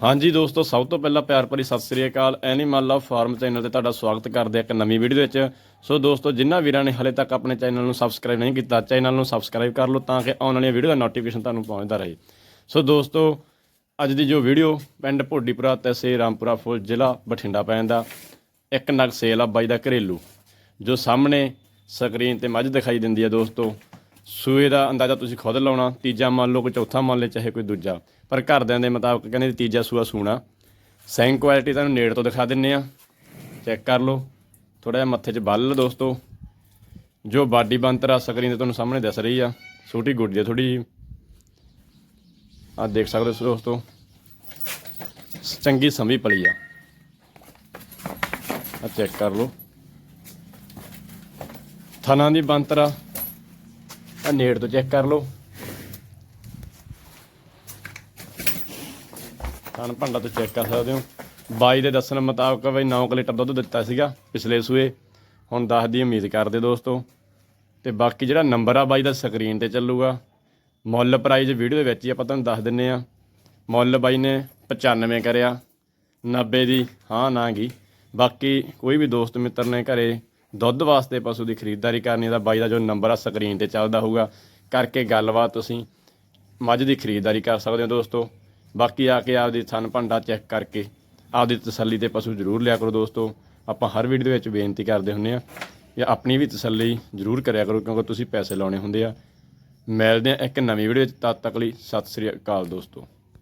ਹਾਂਜੀ ਦੋਸਤੋ, ਸਭ ਤੋਂ ਪਹਿਲਾਂ ਪਿਆਰ ਭਰੀ ਸਤਿ ਸ੍ਰੀ ਅਕਾਲ। ਐਨੀਮਲ ਲਵ ਫਾਰਮ ਚੈਨਲ ਤੇ ਤੁਹਾਡਾ ਸਵਾਗਤ ਕਰਦੇ ਹਾਂ ਇੱਕ ਨਵੀਂ ਵੀਡੀਓ ਵਿੱਚ। ਸੋ ਦੋਸਤੋ, ਜਿਨ੍ਹਾਂ ਵੀਰਾਂ ਨੇ ਹਲੇ ਤੱਕ ਆਪਣੇ ਚੈਨਲ ਨੂੰ ਸਬਸਕ੍ਰਾਈਬ ਨਹੀਂ ਕੀਤਾ ਚੈਨਲ ਨੂੰ ਸਬਸਕ੍ਰਾਈਬ ਕਰ ਲਓ ਤਾਂ ਕਿ ਆਉਣ ਵਾਲੀਆਂ ਵੀਡੀਓ ਦਾ ਨੋਟੀਫਿਕੇਸ਼ਨ ਤੁਹਾਨੂੰ ਪਹੁੰਚਦਾ ਰਹੇ। ਸੋ ਦੋਸਤੋ, ਅੱਜ ਦੀ ਜੋ ਵੀਡੀਓ ਪਿੰਡ ਭੋਡੀਪੁਰਾ ਤਹਿਸੀਲ ਰਾਮਪੁਰਾ ਫੁੱਲ ਜ਼ਿਲ੍ਹਾ ਬਠਿੰਡਾ ਪੈਂਦਾ ਇੱਕ ਨਗ ਸੇਲ ਆ ਬਾਈ ਦਾ ਘਰੇਲੂ, ਜੋ ਸਾਹਮਣੇ ਸਕਰੀਨ ਤੇ ਮੱਝ ਦਿਖਾਈ ਦਿੰਦੀ ਹੈ ਦੋਸਤੋ। ਸੂਏ ਦਾ ਅੰਦਾਜ਼ਾ ਤੁਸੀਂ ਖੁਦ ਲਾਉਣਾ, ਤੀਜਾ ਮੰਨ ਲਓ ਕੋਈ ਚੌਥਾ ਮੰਨ ਲਓ ਚਾਹੇ ਕੋਈ ਦੂਜਾ। ਪਰ ਘਰਦਿਆਂ ਦੇ ਮੁਤਾਬਕ ਕਹਿੰਦੇ ਤੀਜਾ ਸੂਆ ਸੂਣਾ। ਸੈਂਗ ਕੁਆਲਿਟੀ ਤੁਹਾਨੂੰ ਨੇੜ ਤੋਂ ਦਿਖਾ ਦਿੰਨੇ ਆ। ਚੈੱਕ ਕਰ ਲਓ। ਥੋੜਾ ਜਿਹਾ ਮੱਥੇ 'ਚ ਬੱਲ ਦੋਸਤੋ। ਜੋ ਬਾਡੀ ਬੰਤਰਾ ਸਕਰੀਨ ਤੇ ਤੁਹਾਨੂੰ ਸਾਹਮਣੇ ਦਿਸ ਰਹੀ ਆ। ਛੋਟੀ ਗੁੱਡੀ ਆ ਥੋੜੀ ਜੀ ਆ ਦੇਖ ਸਕਦੇ ਹੋ ਦੋਸਤੋ। ਚੰਗੀ ਸੰਭੀ ਪਲੀ ਆ। ਆ ਚੈੱਕ ਕਰ ਲਓ। ਥਣਾ ਦੀ ਬੰਤਰਾ ਆ ਨੇੜ ਤੋਂ ਚੈੱਕ ਕਰ ਲਓ। ਥਣ ਭੰਡਾ ਤੋਂ ਚੈੱਕ ਕਰ ਸਕਦੇ ਹੋ। ਬਾਈ ਦੇ ਦੱਸਣ ਮੁਤਾਬਕ ਬਈ 9 ਲੀਟਰ ਦੁੱਧ ਦਿੱਤਾ ਸੀਗਾ ਪਿਛਲੇ ਸੂਏ। ਹੁਣ 10 ਦੀ ਉਮੀਦ ਕਰਦੇ ਦੋਸਤੋ। ਤੇ ਬਾਕੀ ਜਿਹੜਾ ਨੰਬਰ ਆ ਬਾਈ ਦਾ ਸਕਰੀਨ ਤੇ ਚੱਲੂਗਾ। ਮੁੱਲ ਪ੍ਰਾਈਜ਼ ਵੀਡੀਓ ਦੇ ਵਿੱਚ ਹੀ ਆਪਾਂ ਤੁਹਾਨੂੰ ਦੱਸ ਦਿੰਨੇ ਆ। ਮੁੱਲ ਬਾਈ ਨੇ 95 ਕਰਿਆ। 90 ਦੀ ਹਾਂ ਨਾ ਗਈ ਬਾਕੀ ਕੋਈ ਵੀ ਦੋਸਤ ਮਿੱਤਰ ਨੇ ਘਰੇ ਦੁੱਧ ਵਾਸਤੇ ਪਸ਼ੂ ਦੀ ਖਰੀਦਦਾਰੀ ਕਰਨੀ ਦਾ ਬਾਈ ਦਾ ਜੋ ਨੰਬਰ ਆ ਸਕਰੀਨ ਤੇ ਚੱਲਦਾ ਹੋਊਗਾ। ਕਰਕੇ ਗੱਲਬਾਤ ਤੁਸੀਂ ਮੱਝ ਦੀ ਖਰੀਦਦਾਰੀ ਕਰ ਸਕਦੇ ਹੋ ਦੋਸਤੋ। ਬਾਕੀ ਆ ਕੇ ਆਪਦੀ ਥਣ ਭੰਡਾ ਚੈੱਕ ਕਰਕੇ ਆਪਦੀ ਤਸੱਲੀ ਤੇ ਪਸ਼ੂ ਜ਼ਰੂਰ ਲਿਆ ਕਰੋ ਦੋਸਤੋ। ਆਪਾਂ ਹਰ ਵੀਡੀਓ ਦੇ ਵਿੱਚ ਬੇਨਤੀ ਕਰਦੇ ਹੁੰਨੇ ਆ ਜਾਂ ਆਪਣੀ ਵੀ ਤਸੱਲੀ ਜ਼ਰੂਰ ਕਰਿਆ ਕਰੋ ਕਿਉਂਕਿ ਤੁਸੀਂ ਪੈਸੇ ਲਾਉਣੇ ਹੁੰਦੇ ਆ। ਮਿਲਦੇ ਆ ਇੱਕ ਨਵੀਂ ਵੀਡੀਓ ਵਿੱਚ, ਤਦ ਤੱਕ ਲਈ ਸਤਿ ਸ੍ਰੀ ਅਕਾਲ ਦੋਸਤੋ।